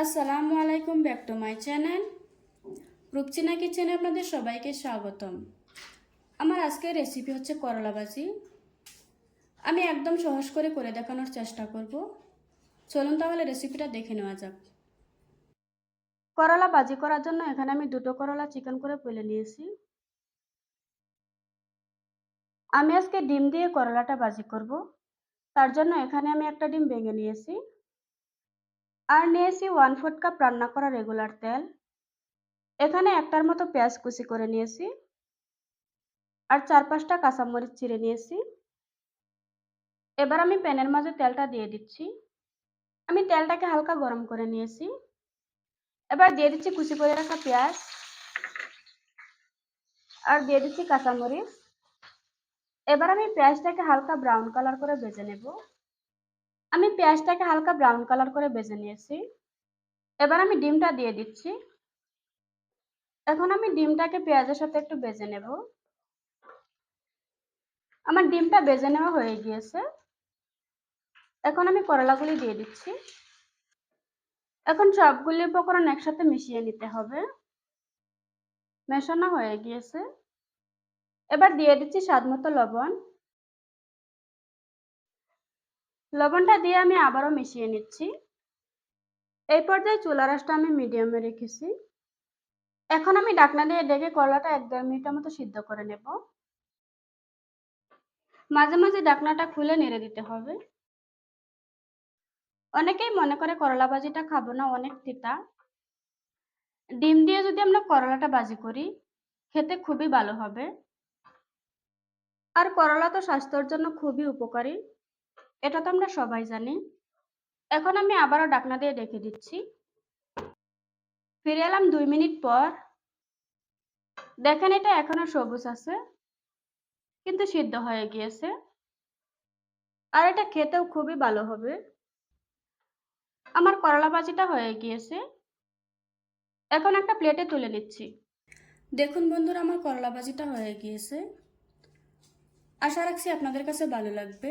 আসসালামু আলাইকুম, back to my channel. Rupchina কিচেনে আপনাদের সবাইকে স্বাগতম। আমার আজকের রেসিপি হচ্ছে করলা ভাজি। আমি একদম সহজ করে করে দেখানোর চেষ্টা করব। চলুন তাহলে রেসিপিটা দেখে নেওয়া যাক। করলা ভাজি করার জন্য এখানে আমি দুটো করলা চিকেন করে পেলে নিয়েছি। আমি আজকে ডিম দিয়ে করলাটা ভাজি করব। তার জন্য এখানে আমি একটা ডিম ভেঙে নিয়েছি। আর নিয়েছি ওয়ান ফোর্থ কাপ রান্না করা রেগুলার তেল। এখানে একটার মতো পেঁয়াজ কুচি করে নিয়েছি। আর চার পাঁচটা কাঁচামরিচ চিড়ে নিয়েছি। এবার আমি প্যানের মাঝে তেলটা দিয়ে দিচ্ছি। আমি তেলটাকে হালকা গরম করে নিয়েছি। এবার দিয়ে দিচ্ছি কুচি করে রাখা পেঁয়াজ। আর দিয়ে দিচ্ছি কাঁচামরিচ। এবার আমি পেঁয়াজটাকে হালকা ব্রাউন কালার করে ভেজে নেব। আমি পেঁয়াজটাকে হালকা ব্রাউন কালার করে ভেজে নিয়েছি। এবার আমি ডিমটা দিয়ে দিচ্ছি। এখন আমি ডিমটাকে পেঁয়াজের সাথে একটু ভেজে নেব। আমার ডিমটা ভেজে নেওয়া হয়ে গিয়েছে। এখন আমি করলাগুলি দিয়ে দিচ্ছি। এখন সবগুলি উপকরণ একসাথে মিশিয়ে নিতে হবে। মেশানো হয়ে গিয়েছে। এবার দিয়ে দিচ্ছি স্বাদ মতো লবণ। লবণটা দিয়ে আমি আবারও মিশিয়ে নিচ্ছি। এই পর্যায়ে চুলা রাসটা আমি মিডিয়ামে রেখেছি। এখন আমি ডাকনা দিয়ে ডেকে কলাটা এক দেড় মিনিটের মতো সিদ্ধ করে নেব। মাঝে মাঝে ডাকনাটা খুলে নেড়ে দিতে হবে। অনেকেই মনে করে করলা ভাজিটা খাব না, অনেক তিতা। ডিম দিয়ে যদি আমরা করলাটা ভাজি করি, খেতে খুবই ভালো হবে। আর করলা তো স্বাস্থ্যের জন্য খুবই উপকারী। এটা তো আমরা সবাই জানি। এখন আমি আবারও ডাকনা দিয়ে ডেকে দিচ্ছি। ফিরে এলাম দুই মিনিট পর। দেখেন এটা এখনও সবুজ আছে, কিন্তু সিদ্ধ হয়ে গিয়েছে। আর এটা খেতেও খুবই ভালো হবে। আমার করলা ভাজিটা হয়ে গিয়েছে। এখন একটা প্লেটে তুলে নিচ্ছি। দেখুন বন্ধুরা, আমার করলা ভাজিটা হয়ে গিয়েছে। আশা রাখছি আপনাদের কাছে ভালো লাগবে।